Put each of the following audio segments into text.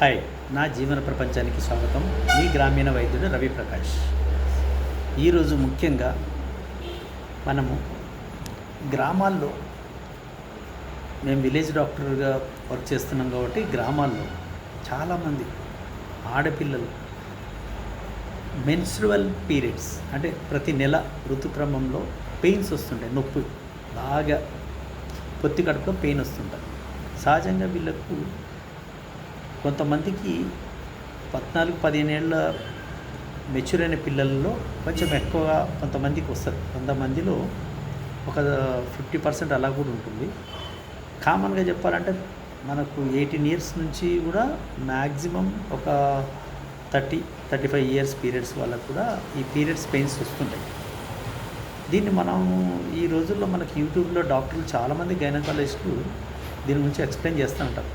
Hi నా జీవన ప్రపంచానికి స్వాగతం. మీ గ్రామీణ వైద్యుడు రవి ప్రకాష్ ఈరోజు ముఖ్యంగా మనము గ్రామాల్లో మేము విలేజ్ డాక్టర్గా వర్క్ చేస్తున్నాం కాబట్టి గ్రామాల్లో చాలామంది ఆడపిల్లలు మెన్స్ట్రువల్ పీరియడ్స్ అంటే ప్రతి నెల ఋతుక్రమంలో పెయిన్స్ వస్తుంటాయి నొప్పి. బాగా పొత్తి కడుపులో పెయిన్ వస్తుంటాయి. సహజంగా వీళ్ళకు కొంతమందికి పద్నాలుగు పదిహేను ఏళ్ళ మెచ్యూర్ అయిన పిల్లల్లో కొంచెం ఎక్కువగా కొంతమందికి వస్తుంది. కొంతమందిలో ఒక ఫిఫ్టీ పర్సెంట్ అలా కూడా ఉంటుంది. కామన్గా చెప్పాలంటే మనకు ఎయిటీన్ ఇయర్స్ నుంచి కూడా మ్యాక్సిమం ఒక thirty thirty five years periods వాళ్ళకు కూడా ఈ పీరియడ్స్ పెయిన్స్ వస్తుంటాయి. దీన్ని మనం ఈ రోజుల్లో మనకి యూట్యూబ్లో డాక్టర్లు చాలామంది గైనకాలజిస్టులు దీని గురించి ఎక్స్ప్లెయిన్ చేస్తూ ఉంటారు.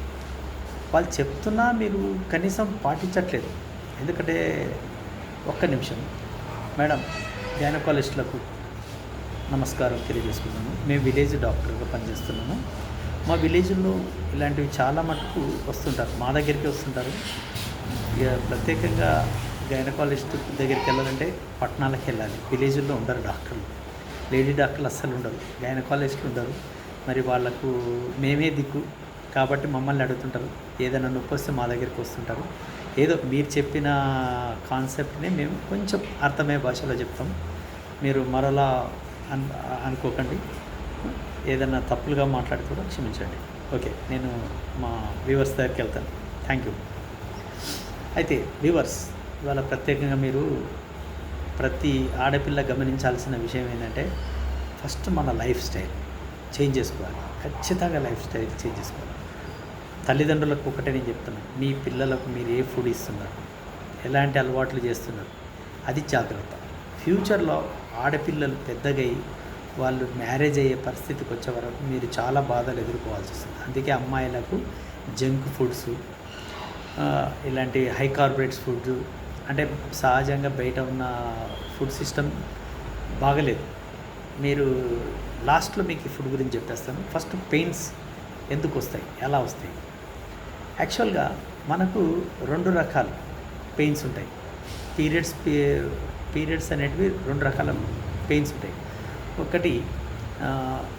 వాళ్ళు చెప్తున్నా మీరు కనీసం పాటించట్లేదు. ఎందుకంటే ఒక్క నిమిషం. మేడం గైనకాలజిస్టులకు నమస్కారం తెలియజేసుకున్నాను మేము విలేజ్ డాక్టర్గా పనిచేస్తున్నాము. మా విలేజ్లో ఇలాంటివి చాలా మటుకు వస్తుంటారు. మా దగ్గరికి వస్తుంటారు. ఇక ప్రత్యేకంగా గైనకాలజిస్ట్ దగ్గరికి వెళ్ళాలంటే పట్టణాలకు వెళ్ళాలి. విలేజ్లో ఉండరు డాక్టర్లు. లేడీ డాక్టర్లు అస్సలు ఉండరు. గైనకాలజిస్టులు ఉండరు. మరి వాళ్ళకు మేమే దిక్కు. కాబట్టి మమ్మల్ని అడుగుతుంటారు. ఏదైనా నొప్పి వస్తే మా దగ్గరికి వస్తుంటారు. ఏదో మీరు చెప్పిన కాన్సెప్ట్ని మేము కొంచెం అర్థమయ్యే భాషలో చెప్తాం. మీరు మరోలా అన్ అనుకోకండి. ఏదైనా తప్పులుగా మాట్లాడితే కూడా క్షమించండి. ఓకే నేను మా వ్యూవర్స్ దగ్గరికి వెళ్తాను. థ్యాంక్ యూ అయితే వ్యూవర్స్ ఇవాళ ప్రత్యేకంగా మీరు ప్రతి ఆడపిల్ల గమనించాల్సిన విషయం ఏంటంటే ఫస్ట్ మన లైఫ్ స్టైల్ చేంజ్ చేసుకోవాలి. ఖచ్చితంగా లైఫ్ స్టైల్ చేంజ్ చేసుకోవాలి. తల్లిదండ్రులకు ఒకటే నేను చెప్తున్నాను మీ పిల్లలకు మీరు ఏ ఫుడ్ ఇస్తున్నారు? ఎలాంటి అలవాట్లు చేస్తున్నారు? అది జాగ్రత్త. ఫ్యూచర్లో ఆడపిల్లలు పెద్దగై వాళ్ళు మ్యారేజ్ అయ్యే పరిస్థితికి వచ్చే వరకు మీరు చాలా బాధలు ఎదుర్కోవాల్సి వస్తుంది. అందుకే అమ్మాయిలకు జంక్ ఫుడ్స్ ఇలాంటి హై కార్బొరేట్స్ ఫుడ్ అంటే సహజంగా బయట ఉన్న ఫుడ్ సిస్టమ్ బాగలేదు. మీరు లాస్ట్లో మీకు ఈ ఫుడ్ గురించి చెప్పేస్తాను. ఫస్ట్ పెయిన్స్ ఎందుకు వస్తాయి? ఎలా వస్తాయి? యాక్చువల్గా మనకు రెండు రకాల పెయిన్స్ ఉంటాయి. పీరియడ్స్ పీరియడ్స్ అనేటివి రెండు రకాల పెయిన్స్ ఉంటాయి. ఒకటి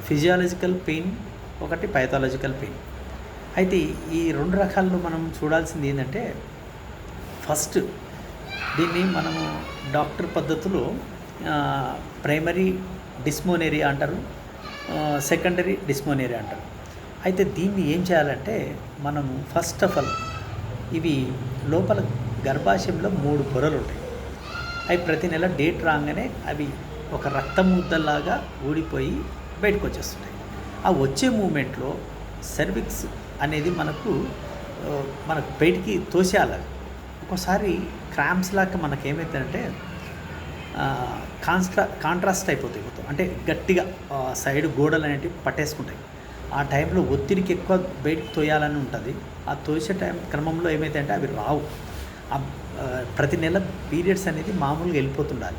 ఫిజియాలజికల్ పెయిన్ ఒకటి పైథాలజికల్ పెయిన్ అయితే ఈ రెండు రకాలను మనం చూడాల్సింది ఏంటంటే ఫస్ట్ దీన్ని మనము డాక్టర్ పద్ధతిలో ప్రైమరీ డిస్మోనేరియా అంటారు సెకండరీ డిస్మోనేరియా అంటారు. అయితే దీన్ని ఏం చేయాలంటే మనము ఫస్ట్ ఆఫ్ ఆల్ ఇవి లోపల గర్భాశయంలో మూడు పొరలు ఉంటాయి. అవి ప్రతి నెల డేట్ రాగానే అవి ఒక రక్తం ముద్దలాగా ఊడిపోయి బయటకు వచ్చేస్తుంటాయి. ఆ వచ్చే మూమెంట్లో సర్విక్స్ అనేది మనకు మనకు బయటికి తోసేయాలి. ఒక్కోసారి క్రామ్స్ లాగా మనకి అంటే కాన్స్ట్రా కాంట్రాస్ట్ అయిపోతాయి మొత్తం. అంటే గట్టిగా సైడ్ గోడలు అనేటివి పట్టేసుకుంటాయి. ఆ టైంలో ఒత్తిడికి ఎక్కువ బయటకు తోయాలని ఉంటుంది. ఆ తోసే టైం క్రమంలో ఏమైతే అవి రావు. ఆ, ప్రతి నెల పీరియడ్స్ అనేది మామూలుగా వెళ్ళిపోతుండాలి.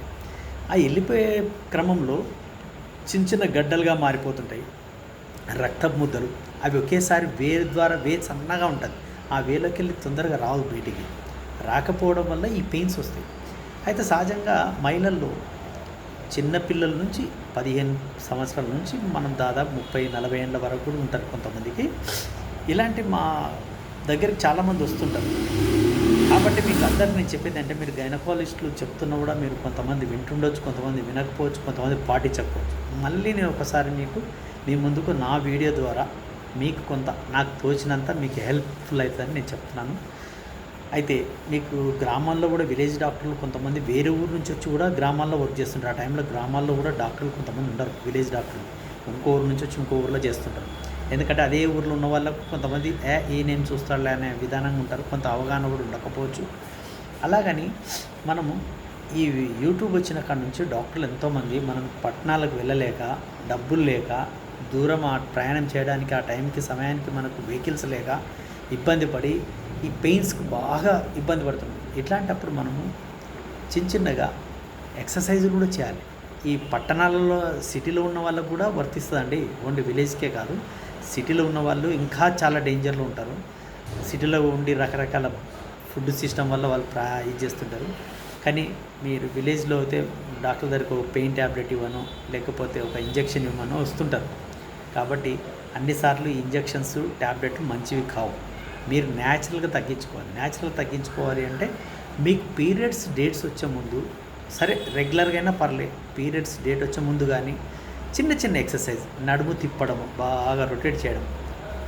ఆ వెళ్ళిపోయే క్రమంలో చిన్న చిన్న గడ్డలుగా మారిపోతుంటాయి. రక్తపు ముద్దలు అవి ఒకేసారి వేరు ద్వారా వే సన్నగా ఉంటుంది. ఆ వేలోకి వెళ్ళి తొందరగా రావు బయటికి. రాకపోవడం వల్ల ఈ పెయిన్స్ వస్తాయి. అయితే సహజంగా మహిళల్లో చిన్నపిల్లల నుంచి పదిహేను సంవత్సరాల నుంచి మనం దాదాపు ముప్పై నలభై ఏళ్ళ వరకు కూడా ఉంటారు కొంతమందికి. ఇలాంటి మా దగ్గరికి చాలామంది వస్తుంటారు. కాబట్టి మీకు అందరికి నేను చెప్పేది అంటే మీరు గైనకాలజిస్టులు చెప్తున్నా కూడా మీరు కొంతమంది వింటుండొచ్చు కొంతమంది వినకపోవచ్చు కొంతమంది పాటించకపోవచ్చు. మళ్ళీ నేను ఒకసారి మీకు మీ ముందుకు నా వీడియో ద్వారా మీకు కొంత నాకు తోచినంత మీకు హెల్ప్ఫుల్ అవుతుందని నేను చెప్తున్నాను. అయితే మీకు గ్రామాల్లో కూడా విలేజ్ డాక్టర్లు కొంతమంది వేరే ఊరు నుంచి వచ్చి కూడా గ్రామాల్లో వర్క్ చేస్తుంటారు. ఆ టైంలో గ్రామాల్లో కూడా డాక్టర్లు కొంతమంది ఉండరు విలేజ్ డాక్టర్లు. ఇంకో ఊరు నుంచి వచ్చి ఇంకో ఊరిలో చేస్తుంటారు. ఎందుకంటే అదే ఊర్లో ఉన్న వాళ్ళకు కొంతమంది ఏ ఏ నేను చూస్తాడులే అనే విధానంగా ఉంటారు. కొంత అవగాహన కూడా ఉండకపోవచ్చు. అలాగని మనము ఈ యూట్యూబ్ వచ్చిన కాడ నుంచి డాక్టర్లు ఎంతోమంది మనం పట్టణాలకు వెళ్ళలేక డబ్బులు లేక దూరం ఆ ప్రయాణం చేయడానికి ఆ టైంకి సమయానికి మనకు వెహికల్స్ లేక ఇబ్బంది పడి ఈ పెయిన్స్కి బాగా ఇబ్బంది పడుతుంది ఇట్లాంటప్పుడు మనము చిన్న చిన్నగా ఎక్సర్సైజులు కూడా చేయాలి. ఈ పట్టణాలలో సిటీలో ఉన్న వాళ్ళకు కూడా వర్తిస్తుందండి. ఓన్లీ విలేజ్కే కాదు. సిటీలో ఉన్న వాళ్ళు ఇంకా చాలా డేంజర్లో ఉంటారు. సిటీలో ఉండి రకరకాల ఫుడ్ సిస్టమ్ వల్ల వాళ్ళు ప్రా ఇది చేస్తుంటారు. కానీ మీరు విలేజ్లో అయితే డాక్టర్ దగ్గరకు ఒక పెయిన్ ట్యాబ్లెట్ ఇవ్వను లేకపోతే ఒక ఇంజెక్షన్ ఇవ్వనో వస్తుంటారు. కాబట్టి అన్నిసార్లు ఇంజెక్షన్స్ ట్యాబ్లెట్లు మంచివి కావు. మీరు న్యాచురల్గా తగ్గించుకోవాలి. న్యాచురల్ తగ్గించుకోవాలి అంటే మీకు పీరియడ్స్ డేట్స్ వచ్చే ముందు సరే రెగ్యులర్గా అయినా పర్లేదు పీరియడ్స్ డేట్ వచ్చే ముందు కానీ చిన్న చిన్న ఎక్సర్సైజ్ నడుము తిప్పడము బాగా రొటేట్ చేయడం.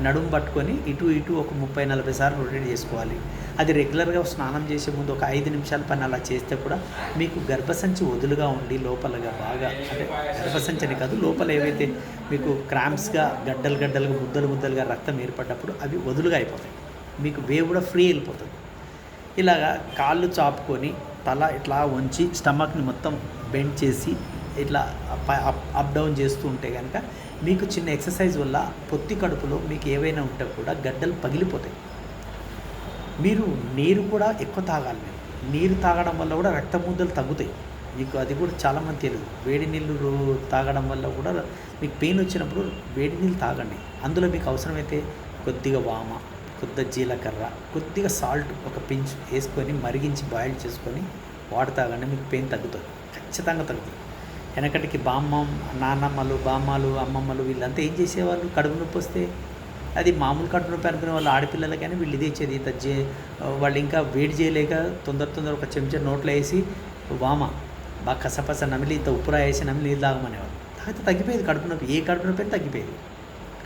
నడుము పట్టుకొని ఇటు ఇటు ఒక ముప్పై నలభై సార్లు రొటేట్ చేసుకోవాలి. అది రెగ్యులర్గా స్నానం చేసే ముందు ఒక ఐదు నిమిషాల పని అలా చేస్తే కూడా మీకు గర్భసంచి వదులుగా ఉండి లోపలగా బాగా అంటే గర్భసంచి అని కాదు లోపల ఏవైతే మీకు క్రాంప్స్గా గడ్డలు గడ్డలుగా ముద్దలు ముద్దలుగా రక్తం ఏర్పడ్డప్పుడు అవి వదులుగా అయిపోతాయి. మీకు వేవ్ కూడా ఫ్రీ వెళ్ళిపోతుంది. ఇలాగా కాళ్ళు చాపుకొని తల ఇట్లా వంచి స్టమక్ని మొత్తం బెండ్ చేసి ఇట్లా అప్- అప్ డౌన్ చేస్తూ ఉంటే కనుక మీకు చిన్న ఎక్సర్సైజ్ వల్ల పొత్తి కడుపులో మీకు ఏవైనా ఉంటే కూడా గడ్డలు పగిలిపోతాయి. మీరు నీరు కూడా ఎక్కువ తాగాలి మీరు. నీరు తాగడం వల్ల కూడా రక్త తగ్గుతాయి. మీకు అది కూడా చాలామంది తెలియదు. వేడి నీళ్ళు రో- తాగడం వల్ల కూడా మీకు పెయిన్ వచ్చినప్పుడు వేడి నీళ్ళు తాగండి. అందులో మీకు అవసరమైతే కొద్దిగా వామ కొద్దిగా జీలకర్ర కొద్దిగా సాల్ట్ ఒక పించ్ వేసుకొని మరిగించి బాయిల్ చేసుకొని వాటర్ తాగండి మీకు పెయిన్ తగ్గుతుంది. ఖచ్చితంగా తగ్గుతుంది. వెనకటికి బామ్మ నాన్నమ్మలు బామ్మలు అమ్మమ్మలు వీళ్ళంతా ఏం చేసేవాళ్ళు? కడుపు నొప్పి వస్తే? అది మామూలు కడుపు నొప్పి అనుకునే వాళ్ళు ఆడపిల్లలకైనా వీళ్ళు ఇది ఇచ్చేది తజ్జే వాళ్ళు ఇంకా వేడి చేయలేక తొందర తొందర ఒక చెంచా నోట్లో వేసి వామ బాగా కసపస నమిలి ఇంత ఉప్పురా వేసి నమిలి నీళ్ళు తాగమనేవాళ్ళు. తాగితే తగ్గిపోయేది కడుపు నొప్పి. ఏ కడుపు నొప్పి అయినా తగ్గిపోయేది.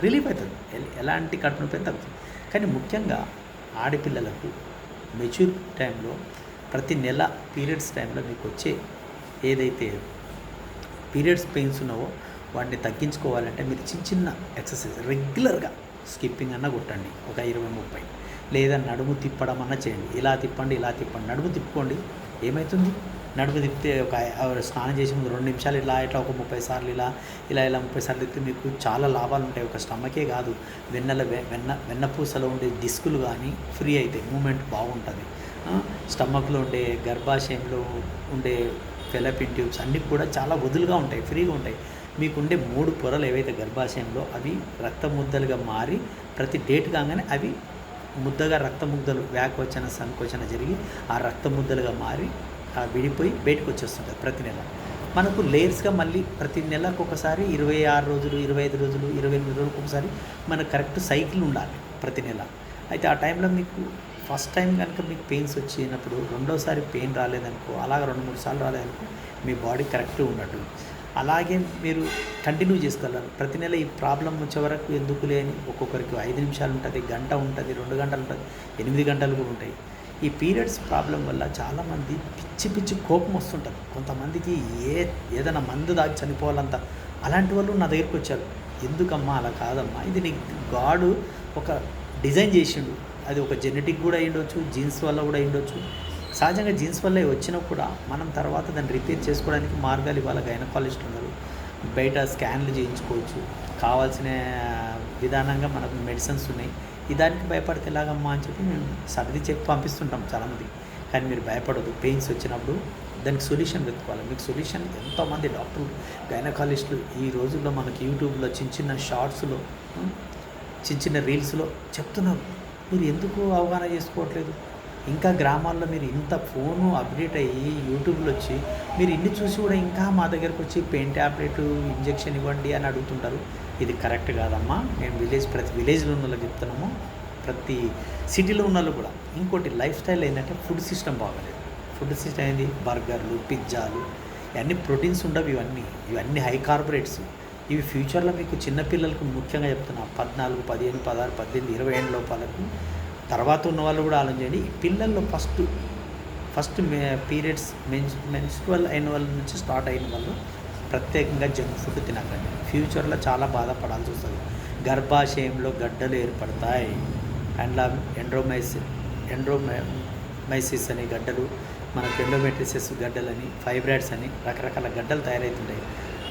రిలీఫ్ అవుతుంది. ఎలాంటి కడుపు నొప్పి అయినా తగ్గుతుంది. కానీ ముఖ్యంగా ఆడపిల్లలకు మెచ్యూర్ టైంలో ప్రతి నెల పీరియడ్స్ టైంలో మీకు వచ్చే ఏదైతే పీరియడ్స్ పెయిన్స్ ఉన్నావో వాటిని తగ్గించుకోవాలంటే మీరు చిన్న చిన్న ఎక్సర్సైజ్ రెగ్యులర్గా స్కిప్పింగ్ అన్న కొట్టండి. ఒక ఇరవై ముప్పై. లేదా నడుము తిప్పడం అన్న చేయండి. ఇలా తిప్పండి ఇలా తిప్పండి. నడుము తిప్పుకోండి. ఏమవుతుంది నడుము తిప్పితే ఒక స్నానం చేసే ముందు రెండు నిమిషాలు ఇలా ఇట్లా ఒక ముప్పై సార్లు ఇలా ఇలా ఇలా ముప్పై సార్లు తిప్పితే మీకు చాలా లాభాలు ఉంటాయి. ఒక స్టమకే కాదు వెన్నెల వె- వెన్న వెన్నపూసలో ఉండే డిస్కులు కానీ ఫ్రీ అవుతాయి మూమెంట్ బాగుంటుంది. స్టమక్లో ఉండే గర్భాశయంలో ఉండే ఫెలపిన్ ట్యూబ్స్ అన్నీ కూడా చాలా వదులుగా ఉంటాయి ఫ్రీగా ఉంటాయి. మీకుండే మూడు పొరలు ఏవైతే గర్భాశయంలో అవి రక్త ముద్దలుగా మారి ప్రతి డేట్ కాగానే అవి ముద్దగా రక్త ముద్దలు వ్యాకోచన సంకోచన జరిగి ఆ రక్త ముద్దలుగా మారి విడిపోయి బయటకు వచ్చేస్తుంటుంది ప్రతి నెల. మనకు లేయర్స్గా మళ్ళీ ప్రతి నెలకు ఒకసారి ఇరవై ఆరు రోజులు ఇరవై ఐదు రోజులు ఇరవై ఎనిమిది రోజులకు ఒకసారి మనకు కరెక్ట్ సైకిల్ ఉండాలి ప్రతి నెల. అయితే ఆ టైంలో మీకు ఫస్ట్ టైం కనుక మీకు పెయిన్స్ వచ్చినప్పుడు రెండోసారి పెయిన్ రాలేదనుకో అలాగే రెండు మూడు సార్లు రాలేదనుకో మీ బాడీ కరెక్ట్ ఉన్నట్టు అలాగే మీరు కంటిన్యూ చేసుకోగలరు. ప్రతి నెల ఈ ప్రాబ్లం వచ్చే వరకు ఎందుకు లేని ఒక్కొక్కరికి ఐదు నిమిషాలు ఉంటుంది గంట ఉంటుంది రెండు గంటలు ఉంటుంది ఎనిమిది గంటలు కూడా ఉంటాయి. ఈ పీరియడ్స్ ప్రాబ్లం వల్ల చాలామంది పిచ్చి పిచ్చి కోపం వస్తుంటుంది కొంతమందికి ఏ ఏదైనా మందు దాగి చనిపోవాలంత అలాంటి వాళ్ళు నా దగ్గరికి వచ్చారు. ఎందుకమ్మా అలా కాదమ్మా? ఇది నీ గాడు ఒక డిజైన్ చేసిండు. అది ఒక జెనెటిక్ కూడా అయ్యుండొచ్చు జీన్స్ వల్ల కూడా అయ్యుండొచ్చు సహజంగా జీన్స్ వల్ల వచ్చినా కూడా మనం తర్వాత దాన్ని రిపేర్ చేసుకోవడానికి మార్గాలు ఇవాళ గైనకాలజిస్ట్ ఉన్నారు బయట స్కాన్లు చేయించుకోవచ్చు. కావాల్సిన విధానంగా మనకు మెడిసిన్స్ ఉన్నాయి. ఈ దానికి భయపడితే ఎలాగమ్మా అని చెప్పి మేము సర్ది చెప్పి పంపిస్తుంటాం చాలామంది. కానీ మీరు భయపడదు పెయిన్స్ వచ్చినప్పుడు దానికి సొల్యూషన్ వెతుకోవాలి మీకు సొల్యూషన్ ఎంతోమంది డాక్టర్లు గైనకాలజిస్టులు ఈ రోజుల్లో మనకి యూట్యూబ్లో చిన్న చిన్న షార్ట్స్లో చిన్న చిన్న రీల్స్లో చెప్తున్నారు. మీరు ఎందుకు అవగాహన చేసుకోవట్లేదు? ఇంకా గ్రామాల్లో మీరు ఇంత ఫోను అప్డేట్ అయ్యి యూట్యూబ్లో వచ్చి మీరు ఇన్ని చూసి కూడా ఇంకా మా దగ్గరకు వచ్చి పెయిన్ ట్యాబ్లెట్ ఇంజెక్షన్ ఇవ్వండి అని అడుగుతుంటారు. ఇది కరెక్ట్ కాదమ్మా. మేము విలేజ్ ప్రతి విలేజ్లో ఉన్న వాళ్ళకి చెప్తున్నాము. ప్రతి సిటీలో ఉన్న వాళ్ళు కూడా. ఇంకోటి లైఫ్ స్టైల్ ఏంటంటే ఫుడ్ సిస్టమ్ బాగలేదు. ఫుడ్ సిస్టమ్ ఏంది? బర్గర్లు పిజ్జాలు ఇవన్నీ ప్రోటీన్స్ ఉండవు ఇవన్నీ. ఇవన్నీ హై కార్బొరేట్స్. ఇవి ఫ్యూచర్లో మీకు చిన్నపిల్లలకు ముఖ్యంగా చెప్తున్నా. పద్నాలుగు పదిహేను పదహారు పద్దెనిమిది ఇరవై ఏళ్ళ లోపాలకు తర్వాత ఉన్న వాళ్ళు కూడా ఆలోచించండి ఈ పిల్లల్లో ఫస్ట్ ఫస్ట్ మే పీరియడ్స్ మెన్స్ మెన్స్ట్రువల్ అయిన వాళ్ళ నుంచి స్టార్ట్ అయిన వాళ్ళు ప్రత్యేకంగా జంక్ ఫుడ్ తినకండి. ఫ్యూచర్లో చాలా బాధపడాల్సి వస్తుంది. గర్భాశయంలో గడ్డలు ఏర్పడతాయి. అండ్ ఎండ్రోమైస్ ఎండ్రోమైసిస్ అనే గడ్డలు మనకు ఎండోమెట్రిసిస్ గడ్డలని ఫైబ్రాయిడ్స్ అని రకరకాల గడ్డలు తయారవుతుంటాయి.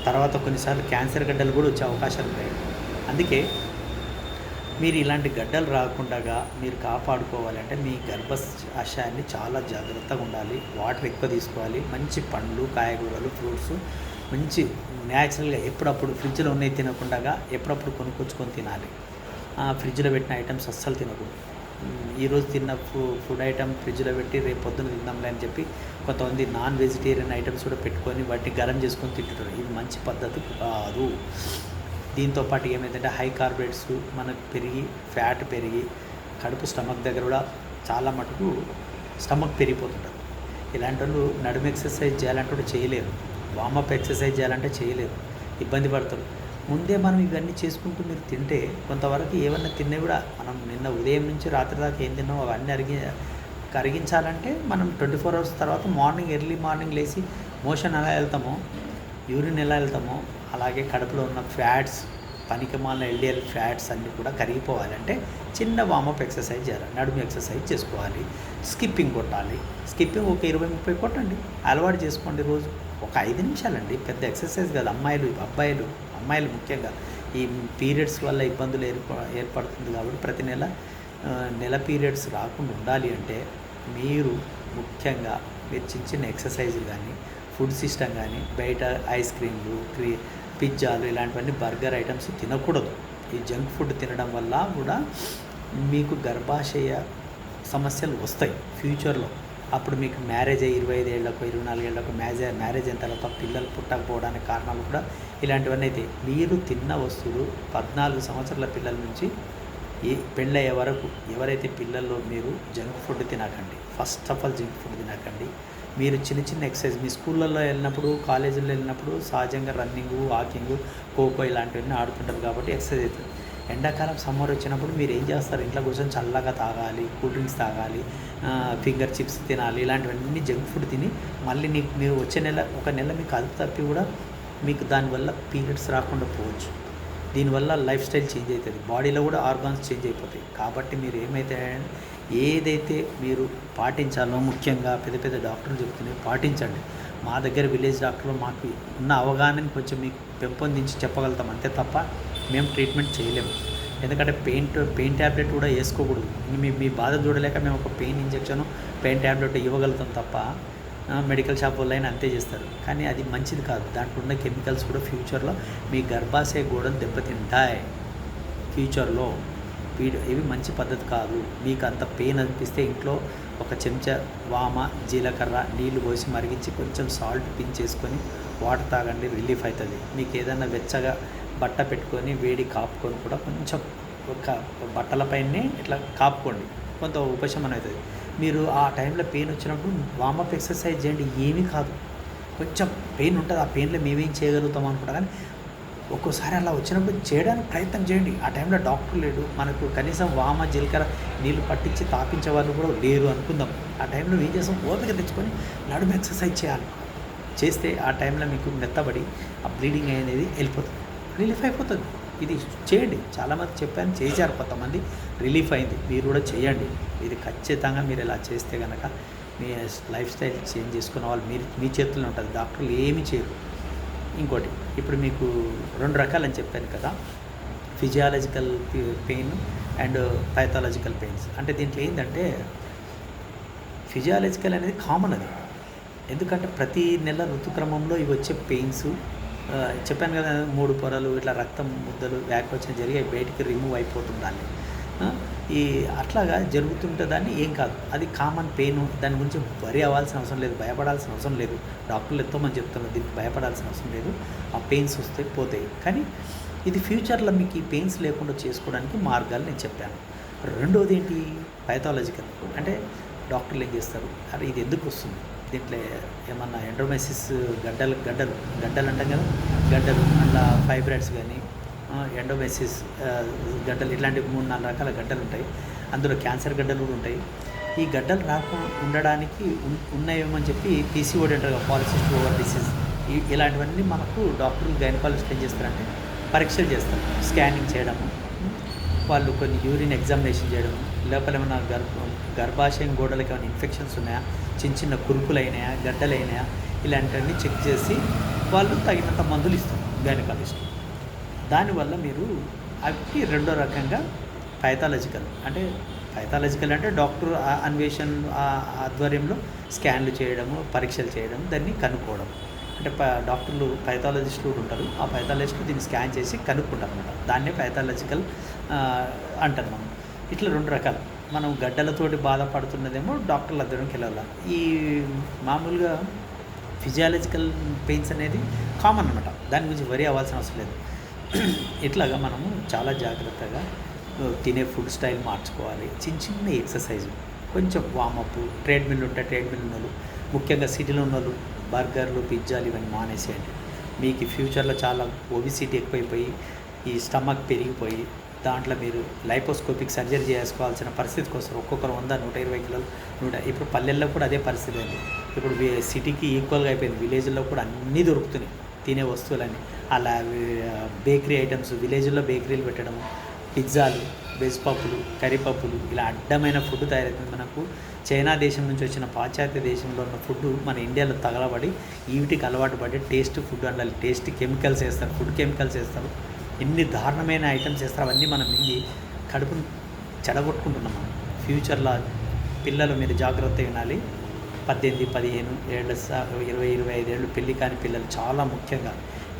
తర్వాత కొన్నిసార్లు క్యాన్సర్ గడ్డలు కూడా వచ్చే అవకాశాలు ఉంటాయి అందుకే మీరు ఇలాంటి గడ్డలు రాకుండా మీరు కాపాడుకోవాలంటే మీ గర్భాశయాన్ని చాలా జాగ్రత్తగా ఉండాలి. వాటర్ ఎక్కువ తీసుకోవాలి. మంచి పండ్లు కాయగూరలు ఫ్రూట్స్ మంచి న్యాచురల్గా ఎప్పుడప్పుడు ఫ్రిడ్జ్లో ఉన్నాయి తినకుండా ఎప్పుడప్పుడు కొనుక్కొచ్చుకొని తినాలి. ఆ, ఫ్రిడ్జ్లో పెట్టిన ఐటమ్స్ అస్సలు తినకూడదు ఈరోజు తిన్న ఫుడ్ ఫుడ్ ఐటమ్ ఫ్రిడ్జ్లో పెట్టి రేపు పొద్దున తిందాంలే అని చెప్పి కొంతమంది నాన్ వెజిటేరియన్ ఐటమ్స్ కూడా పెట్టుకొని వాటిని గరం చేసుకొని తింటుంటారు. ఇది మంచి పద్ధతి కాదు. దీంతో పాటు ఏమైందంటే హై కార్బోహైడ్రేట్స్ మనకు పెరిగి ఫ్యాట్ పెరిగి కడుపు స్టమక్ దగ్గర కూడా చాలా మటుకు స్టమక్ పెరిగిపోతుంటారు ఇలాంటి వాళ్ళు నడుము ఎక్సర్సైజ్ చేయాలంటే కూడా చేయలేరు వామప్ ఎక్సర్సైజ్ చేయాలంటే చేయలేరు. ఇబ్బంది పడతారు. ముందే మనం ఇవన్నీ చేసుకుంటూ మీరు తింటే కొంతవరకు ఏమన్నా తిన్నా కూడా మనం నిన్న ఉదయం నుంచి రాత్రి దాకా ఏం తిన్నామో అవన్నీ అరిగి కరిగించాలంటే మనం ట్వంటీ ఫోర్ అవర్స్ తర్వాత మార్నింగ్ ఎర్లీ మార్నింగ్ లేచి మోషన్ ఎలా వెళ్తామో యూరిన్ ఎలా వెళ్తామో అలాగే కడుపులో ఉన్న ఫ్యాట్స్ పనికిమాలిన ఎల్డిఎల్ ఫ్యాట్స్ అన్నీ కూడా కరిగిపోవాలంటే చిన్న వామప్ ఎక్సర్సైజ్ చేయాలి. నడుము ఎక్సర్సైజ్ చేసుకోవాలి. స్కిప్పింగ్ కొట్టాలి. స్కిప్పింగ్ ఒక ఇరవై ముప్పై కొట్టండి. అలవాటు చేసుకోండి రోజు. ఒక ఐదు నిమిషాలండి. పెద్ద ఎక్సర్సైజ్ కాదు. అమ్మాయిలు అబ్బాయిలు అమ్మాయిలు ముఖ్యంగా. ఈ పీరియడ్స్ వల్ల ఇబ్బందులు ఏర్ప ఏర్పడుతుంది కాబట్టి ప్రతి నెల నెల పీరియడ్స్ రాకుండా ఉండాలి అంటే మీరు ముఖ్యంగా మీరు చిన్న చిన్న ఎక్సర్సైజ్ కానీ ఫుడ్ సిస్టమ్ కానీ బయట ఐస్ క్రీమ్లు క్రీ పిజ్జాలు ఇలాంటివన్నీ బర్గర్ ఐటమ్స్ తినకూడదు. ఈ జంక్ ఫుడ్ తినడం వల్ల కూడా మీకు గర్భాశయ సమస్యలు వస్తాయి ఫ్యూచర్లో. అప్పుడు మీకు మ్యారేజ్ అయ్యి ఇరవై ఐదు ఏళ్ళకు ఇరవై నాలుగు ఏళ్ళకు మ్యారేజ్ మ్యారేజ్ అయిన తర్వాత పిల్లలు పుట్టకపోవడానికి కారణాలు కూడా ఇలాంటివన్నీ అయితే. మీరు తిన్న వస్తువులు పద్నాలుగు సంవత్సరాల పిల్లల నుంచి ఈ పెళ్ళయ్యే వరకు ఎవరైతే పిల్లల్లో మీరు జంక్ ఫుడ్ తినకండి first of all junk food తినకండి. మీరు చిన్న చిన్న ఎక్సర్సైజ్ మీ స్కూళ్ళల్లో వెళ్ళినప్పుడు కాలేజీల్లో వెళ్ళినప్పుడు సహజంగా రన్నింగ్ వాకింగ్ ఖోఖో ఇలాంటివన్నీ ఆడుతుంటారు కాబట్టి ఎక్సర్సైజ్ అవుతుంది. ఎండాకాలం సమ్మర్ వచ్చినప్పుడు మీరు ఏం చేస్తారు? ఇంట్లో కూర్చొని చల్లగా తాగాలి కూల్ డ్రింక్స్ తాగాలి ఫింగర్ చిప్స్ తినాలి ఇలాంటివన్నీ జంక్ ఫుడ్ తిని మళ్ళీ నీకు మీరు వచ్చే నెల ఒక నెల మీకు అదుపు తప్పి కూడా మీకు దానివల్ల పీరియడ్స్ రాకుండా పోవచ్చు. దీనివల్ల లైఫ్ స్టైల్ చేంజ్ అవుతుంది. బాడీలో కూడా ఆర్గాన్స్ చేంజ్ అయిపోతాయి. కాబట్టి మీరు ఏమైతే ఏదైతే మీరు పాటించాలో ముఖ్యంగా పెద్ద పెద్ద డాక్టర్లు చెప్తున్నాయి పాటించండి. మా దగ్గర విలేజ్ డాక్టర్లు మాకు ఉన్న అవగాహనని కొంచెం మీకు పెంపొందించి చెప్పగలుగుతాం. అంతే తప్ప మేము ట్రీట్మెంట్ చేయలేము. ఎందుకంటే పెయిన్ పెయిన్ ట్యాబ్లెట్ కూడా వేసుకోకూడదు. మీ మీ బాధ చూడలేక మేము ఒక పెయిన్ ఇంజెక్షన్ పెయిన్ ట్యాబ్లెట్ ఇవ్వగలుగుతాం తప్ప మెడికల్ షాప్ వాళ్ళైనా అంతే చేస్తారు. కానీ అది మంచిది కాదు. దాంట్లో ఉన్న కెమికల్స్ కూడా ఫ్యూచర్లో మీ గర్భాశయ గోడను దెబ్బతింటాయి. ఫ్యూచర్లో. వీడు ఇవి మంచి పద్ధతి కాదు. మీకు అంత పెయిన్ అనిపిస్తే ఇంట్లో ఒక చెంచా వామ జీలకర్ర నీళ్ళు పోసి మరిగించి కొంచెం సాల్ట్ పిన్ చేసుకొని వాటర్ తాగండి రిలీఫ్ అవుతుంది మీకు ఏదైనా వెచ్చగా బట్ట పెట్టుకొని వేడి కాపుకొని కూడా కొంచెం ఒక బట్టలపైనే ఇట్లా కాపుకోండి. కొంత ఉపశమనం అవుతుంది మీరు ఆ టైంలో పెయిన్ వచ్చినప్పుడు వామప్ ఎక్సర్సైజ్ చేయండి. ఏమీ కాదు. కొంచెం పెయిన్ ఉంటుంది. ఆ పెయిన్లో మేమేం చేయగలుగుతాం అనుకుంటా కానీ ఒక్కోసారి అలా వచ్చినప్పుడు చేయడానికి ప్రయత్నం చేయండి. ఆ టైంలో డాక్టర్ లేడు. మనకు కనీసం వామ జీలకర్ర నీళ్ళు పట్టించి తాపించే వాళ్ళు కూడా లేరు అనుకుందాం. ఆ టైంలో ఏం చేస్తాం? ఓపిక తెచ్చుకొని నడుము ఎక్సర్సైజ్ చేయాలి. చేస్తే ఆ టైంలో మీకు మెత్తబడి ఆ బ్లీడింగ్ అనేది వెళ్ళిపోతుంది. రిలీఫ్ అయిపోతుంది. ఇది చేయండి. చాలామంది చెప్పాను చేశారు కొంతమంది. రిలీఫ్ అయింది. మీరు కూడా చేయండి. ఇది ఖచ్చితంగా మీరు ఇలా చేస్తే కనుక మీ లైఫ్ స్టైల్ చేంజ్ చేసుకున్న వాళ్ళు మీరు మీ చేతుల్లో ఉంటుంది. డాక్టర్లు ఏమీ చేయరు. ఇంకోటి ఇప్పుడు మీకు రెండు రకాలని చెప్పాను కదా. Physiological pain and pathological pains అంటే దీంట్లో ఏంటంటే ఫిజియాలజికల్ అనేది కామన్ అది. ఎందుకంటే ప్రతి నెల ఋతుక్రమంలో ఇవి వచ్చే పెయిన్స్ చెప్పాను కదా మూడు పొరలు ఇట్లా రక్తం ముద్దలు వ్యాకోచన జరిగి బయటికి రిమూవ్ అయిపోతుండాలి. ఈ అట్లాగా జరుగుతుంటే దాన్ని ఏం కాదు. అది కామన్ పెయిన్ దాని గురించి వరి అవ్వాల్సిన అవసరం లేదు భయపడాల్సిన అవసరం లేదు. డాక్టర్లు ఎంతోమంది చెప్తున్నారు దీనికి భయపడాల్సిన అవసరం లేదు. ఆ పెయిన్స్ వస్తే పోతాయి. కానీ ఇది ఫ్యూచర్లో మీకు ఈ పెయిన్స్ లేకుండా చేసుకోవడానికి మార్గాలు నేను చెప్పాను. రెండోది ఏంటి? పైథాలజికల్ అంటే డాక్టర్లు ఏం చేస్తారు? అరే ఇది ఎందుకు వస్తుంది? దీంట్లో ఏమన్నా ఎండ్రోమైసిస్ గడ్డలు గడ్డలు గడ్డలు అంటాం కదా? గడ్డలు అట్లా ఫైబ్రాయిడ్స్ కానీ ఎండోమెసిస్ గడ్డలు ఇట్లాంటి మూడు నాలుగు రకాల గడ్డలు ఉంటాయి. అందులో క్యాన్సర్ గడ్డలు కూడా ఉంటాయి. ఈ గడ్డలు రాకుండా ఉండడానికి ఉన్నాయేమని చెప్పి పీసీఓడి అంటారు కదా పాలిసిస్ట్ ఓవర్ డిసీజ్ ఇలాంటివన్నీ మనకు డాక్టర్లు గైనకాలజిస్ట్ ఏం చేస్తారంటే పరీక్షలు చేస్తారు. స్కానింగ్ చేయడము వాళ్ళు కొన్ని యూరిన్ ఎగ్జామినేషన్ చేయడం లోపల ఏమైనా గర్భ గర్భాశయం గోడలకి ఏమైనా ఇన్ఫెక్షన్స్ ఉన్నాయా చిన్న చిన్న కురుపులు అయినాయా గడ్డలు అయినాయా ఇలాంటివన్నీ చెక్ చేసి వాళ్ళు తగినంత మందులు ఇస్తారు గైనకాలజిస్ట్ దానివల్ల మీరు అవి రెండో రకంగా పైథాలజికల్ అంటే పైథాలజికల్ అంటే డాక్టర్ ఆ- ఆధ్వర్యంలో స్కాన్లు చేయడము పరీక్షలు చేయడం దాన్ని కనుక్కోవడం. అంటే ప డాక్టర్లు పైథాలజిస్టులు ఉంటారు. ఆ పైథాలజిస్టులు దీన్ని స్కాన్ చేసి కనుక్కుంటారు అనమాట దాన్నే పైథాలజికల్ అంటారు మనం. ఇట్లా రెండు రకాలు. మనం గడ్డలతోటి బాధపడుతున్నదేమో డాక్టర్ల దగ్గరికి వెళ్ళాలి. ఈ మామూలుగా ఫిజియాలజికల్ పెయిన్స్ అనేది కామన్ అనమాట దాని గురించి వరి అవ్వాల్సిన అవసరం లేదు. ఇట్లాగా మనము చాలా జాగ్రత్తగా తినే ఫుడ్ స్టైల్ మార్చుకోవాలి. చిన్న చిన్న ఎక్సర్సైజ్ కొంచెం వామప్ ట్రేడ్మిల్ ఉంటే ట్రేడ్మిల్ ఉన్నోళ్ళు ముఖ్యంగా సిటీలో ఉన్నోళ్ళు బర్గర్లు పిజ్జాలు ఇవన్నీ మానేసేయండి. మీకు ఫ్యూచర్లో చాలా ఒబిసిటీ ఎక్కువైపోయి ఈ స్టమక్ పెరిగిపోయి దాంట్లో మీరు లైపోస్కోపిక్ సర్జరీ చేసుకోవాల్సిన పరిస్థితికి వస్తారు ఒక్కొక్కరు వంద నూట ఇరవై కిలోలు నూట ఇప్పుడు పల్లెల్లో కూడా అదే పరిస్థితి అండి ఇప్పుడు సిటీకి ఈక్వల్గా అయిపోయింది. విలేజ్లో కూడా అన్నీ దొరుకుతున్నాయి. తినే వస్తువులన్నీ. అలా బేకరీ ఐటమ్స్ విలేజ్లో బేకరీలు పెట్టడం పిజ్జాలు వెజ్ పప్పులు కర్రీ పప్పులు ఇలా అడ్డమైన ఫుడ్ తయారవుతుంది మనకు. చైనా దేశం నుంచి వచ్చిన పాశ్చాత్య దేశంలో ఉన్న ఫుడ్ మన ఇండియాలో తగలబడి వీటికి అలవాటు పడి టేస్ట్ ఫుడ్ అండాలి. టేస్ట్ కెమికల్స్ వేస్తారు ఫుడ్ కెమికల్స్ వేస్తారు. ఎన్ని దారుణమైన ఐటమ్స్ వేస్తారు అవన్నీ మనం మింగి కడుపును చెడగొట్టుకుంటున్నాం మనం. ఫ్యూచర్లో పిల్లలు మీరు జాగ్రత్త వినాలి పద్దెనిమిది పదిహేను ఏళ్ళ ఇరవై ఇరవై ఐదేళ్ళు పెళ్ళి కాని పిల్లలు చాలా ముఖ్యంగా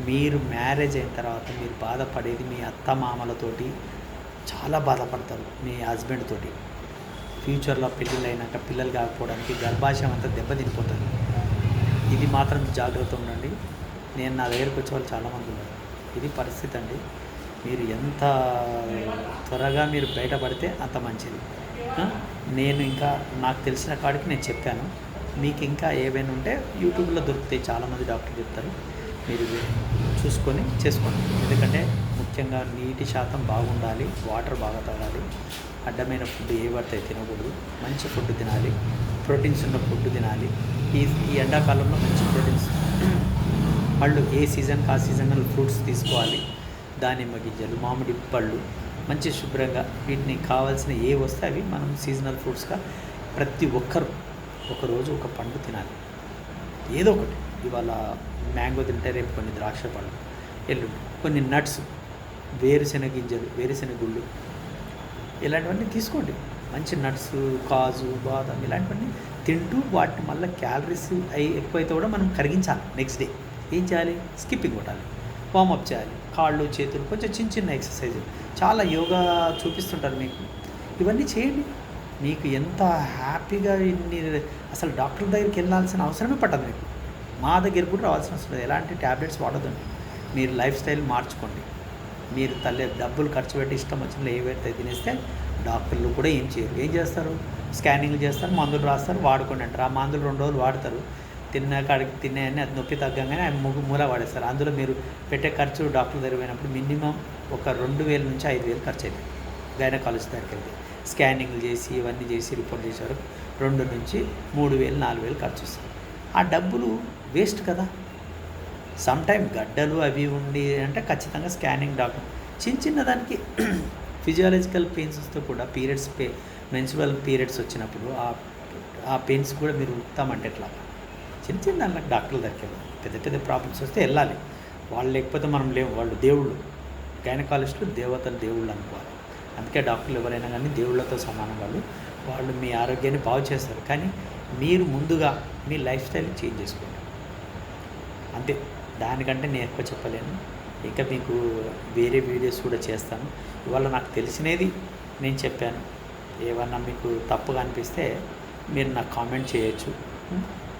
మీరు మ్యారేజ్ అయిన తర్వాత మీరు బాధపడేది మీ అత్త మామలతోటి చాలా బాధపడతారు మీ హస్బెండ్ తోటి. ఫ్యూచర్లో పెళ్ళిళ్ళు అయినాక పిల్లలు కాకపోవడానికి గర్భాశయం అంతా దెబ్బతినిపోతుంది. ఇది మాత్రం జాగ్రత్త ఉండండి. నేను నా దగ్గరకు వచ్చే వాళ్ళు చాలామంది ఉన్నారు. ఇది పరిస్థితి అండి. మీరు ఎంత త్వరగా మీరు బయటపడితే అంత మంచిది. నేను ఇంకా నాకు తెలిసిన కాడికి నేను చెప్పాను. మీకు ఇంకా ఏవైనా ఉంటే యూట్యూబ్లో దొరుకుతాయి చాలామంది డాక్టర్ చెప్తారు. మీరు చూసుకొని చేసుకోండి. ఎందుకంటే ముఖ్యంగా నీటి శాతం బాగుండాలి వాటర్ బాగా తాగాలి అడ్డమైన ఫుడ్ ఏ పడితే తినకూడదు మంచి ఫుడ్ తినాలి ప్రోటీన్స్ ఉన్న ఫుడ్ తినాలి. ఈ ఈ ఎండాకాలంలో మంచి ప్రోటీన్స్. పళ్ళు ఏ సీజన్కి ఆ సీజనల్ ఫ్రూట్స్ తీసుకోవాలి. దానిమ్మ గింజలు మామిడి పళ్ళు మంచి శుభ్రంగా వీటిని కావాల్సిన ఏ వస్తే అవి మనం సీజనల్ ఫ్రూట్స్గా ప్రతి ఒక్కరు ఒకరోజు ఒక పండు తినాలి. ఏదో ఒకటి. ఇవాళ మ్యాంగో తింటే రేపు కొన్ని ద్రాక్ష పళ్ళు ఎల్లుండి కొన్ని నట్స్ వేరుశెనగ గింజలు వేరుశెనగ గుళ్ళు. ఇలాంటివన్నీ తీసుకోండి. మంచి నట్స్ కాజు బాదం ఇలాంటివన్నీ తింటూ వాటిని మళ్ళీ క్యాలరీస్ అవి ఎక్కువైతే కూడా మనం కరిగించాలి నెక్స్ట్ డే. ఏం చేయాలి? స్కిప్పింగ్ కొట్టాలి. వార్మప్ చేయాలి. కాళ్ళు చేతులు కొంచెం చిన్న చిన్న ఎక్సర్సైజ్ చాలా యోగా చూపిస్తుంటారు మీకు. ఇవన్నీ చేయండి. మీకు ఎంత హ్యాపీగా ఇన్ని అసలు డాక్టర్ దగ్గరికి వెళ్ళాల్సిన అవసరమే పట్టదు మీకు. మా దగ్గర కూడా రావాల్సిన అవసరం లేదు. ఎలాంటి ట్యాబ్లెట్స్ వాడదండి మీరు లైఫ్ స్టైల్ మార్చుకోండి. మీరు తల్లి డబ్బులు ఖర్చు పెట్టి ఇష్టం వచ్చిన ఏ తినేస్తే డాక్టర్లు కూడా ఏం చేయరు. ఏం చేస్తారు? స్కానింగ్లు చేస్తారు మందులు రాస్తారు వాడుకోండి అంటారు. ఆ మందులు రెండు రోజులు వాడతారు. తిన్న కాడికి తిన్నాయని అది నొప్పి తగ్గంగానే ఆయన ముగ్గు మూల వాడేస్తారు. అందులో మీరు పెట్టే ఖర్చు డాక్టర్ దగ్గర పోయినప్పుడు మినిమం ఒక రెండు వేల నుంచి ఐదు వేలు ఖర్చు అవుతుంది గైనకాలజీ దగ్గరికి వెళ్తే. స్కానింగ్లు చేసి ఇవన్నీ చేసి రిపోర్ట్ చేశారు రెండు నుంచి మూడు వేలు నాలుగు వేలు ఖర్చు వస్తుంది ఆ డబ్బులు వేస్ట్ కదా. సమ్ టైమ్ గడ్డలు అవి ఉండి అంటే ఖచ్చితంగా స్కానింగ్ డాక్టర్ చిన్న చిన్న దానికి ఫిజియాలజికల్ పెయిన్స్తో కూడా పీరియడ్స్ పే మెన్సురల్ పీరియడ్స్ వచ్చినప్పుడు ఆ ఆ పెయిన్స్ కూడా మీరు ఉత్తామంటే ఎట్లా? చిన్న చిన్న దానికి డాక్టర్లు దగ్గరికి పెద్ద పెద్ద ప్రాబ్లమ్స్ వస్తే వెళ్ళాలి. వాళ్ళు లేకపోతే మనం లేవు వాళ్ళు దేవుళ్ళు. గైనకాలజిస్టులు దేవతలు దేవుళ్ళు అనుకోవాలి. అందుకే డాక్టర్లు ఎవరైనా కానీ దేవుళ్ళతో సమానం వాళ్ళు. వాళ్ళు మీ ఆరోగ్యాన్ని బాగు చేస్తారు. కానీ మీరు ముందుగా మీ లైఫ్ స్టైల్ చేంజ్ చేసుకోండి. అంతే దానికంటే నేను ఎక్కువ చెప్పలేను. ఇంకా మీకు వేరే వీడియోస్ కూడా చేస్తాను. ఇవాళ నాకు తెలిసినది నేను చెప్పాను. ఏమన్నా మీకు తప్పుగా అనిపిస్తే మీరు నాకు కామెంట్ చేయొచ్చు.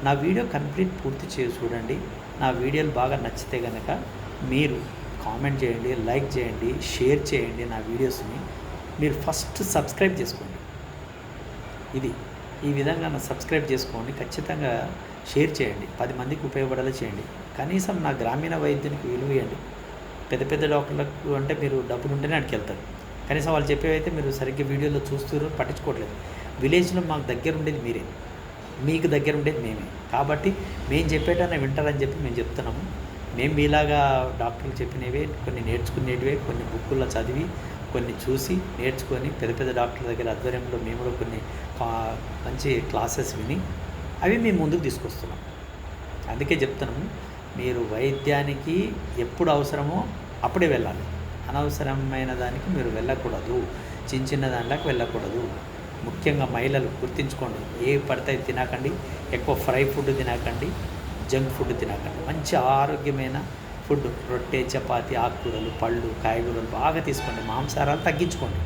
నా వీడియో కంప్లీట్ పూర్తి చేసి చూడండి. నా వీడియోలు బాగా నచ్చితే కనుక మీరు కామెంట్ చేయండి లైక్ చేయండి షేర్ చేయండి నా వీడియోస్ని. మీరు ఫస్ట్ సబ్స్క్రైబ్ చేసుకోండి. ఇది ఈ విధంగా నా సబ్స్క్రైబ్ చేసుకోండి. ఖచ్చితంగా షేర్ చేయండి. పది మందికి ఉపయోగపడేలా చేయండి. కనీసం నా గ్రామీణ వైద్యునికి విలువ ఇవ్వండి. పెద్ద పెద్ద డాక్టర్లకు అంటే మీరు డబ్బులు ఉంటేనే అక్కడికి వెళ్తారు. కనీసం వాళ్ళు చెప్పేవైతే మీరు సరిగ్గా వీడియోలో చూస్తారు పట్టించుకోవట్లేదు. విలేజ్లో మాకు దగ్గర ఉండేది మీరే. మీకు దగ్గర ఉండేది మేమే. కాబట్టి మేము చెప్పేటన్నా వింటారని చెప్పి మేము చెప్తున్నాము. మేము మీలాగా డాక్టర్లు చెప్పినవే కొన్ని నేర్చుకునేటివే కొన్ని బుక్కుల్లో చదివి కొన్ని చూసి నేర్చుకొని పెద్ద పెద్ద డాక్టర్ల దగ్గర ఆధ్వర్యంలో మేము కూడా కొన్ని మంచి క్లాసెస్ విని అవి మేము ముందుకు తీసుకొస్తున్నాం. అందుకే చెప్తున్నాము మీరు వైద్యానికి ఎప్పుడు అవసరమో అప్పుడే వెళ్ళాలి. అనవసరమైన దానికి మీరు వెళ్ళకూడదు. చిన్న చిన్న దాంట్లోకి వెళ్ళకూడదు. ముఖ్యంగా మహిళలు గుర్తుంచుకోండి ఏ పడితే తినకండి ఎక్కువ ఫ్రై ఫుడ్ తినకండి జంక్ ఫుడ్ తినకండి. మంచి ఆరోగ్యమైన ఫుడ్ రొట్టె చపాతి ఆకుకూరలు పళ్ళు కాయగూరలు బాగా తీసుకోండి. మాంసారాలు తగ్గించుకోండి.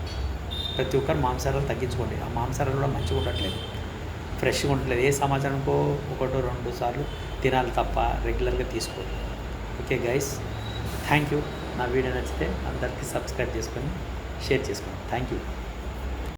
ప్రతి ఒక్కరు మాంసారాలు తగ్గించుకోండి. ఆ మాంసారాలు కూడా మంచిగా ఉండట్లేదు. ఫ్రెష్గా ఉండట్లేదు ఏ సమాచారంకో ఒకటో రెండు సార్లు తినాలి తప్ప రెగ్యులర్గా తీసుకోండి ఓకే గైస్ థ్యాంక్ యూ నా వీడియో నచ్చితే అందరికీ సబ్స్క్రైబ్ చేసుకొని షేర్ చేసుకోండి. Thank you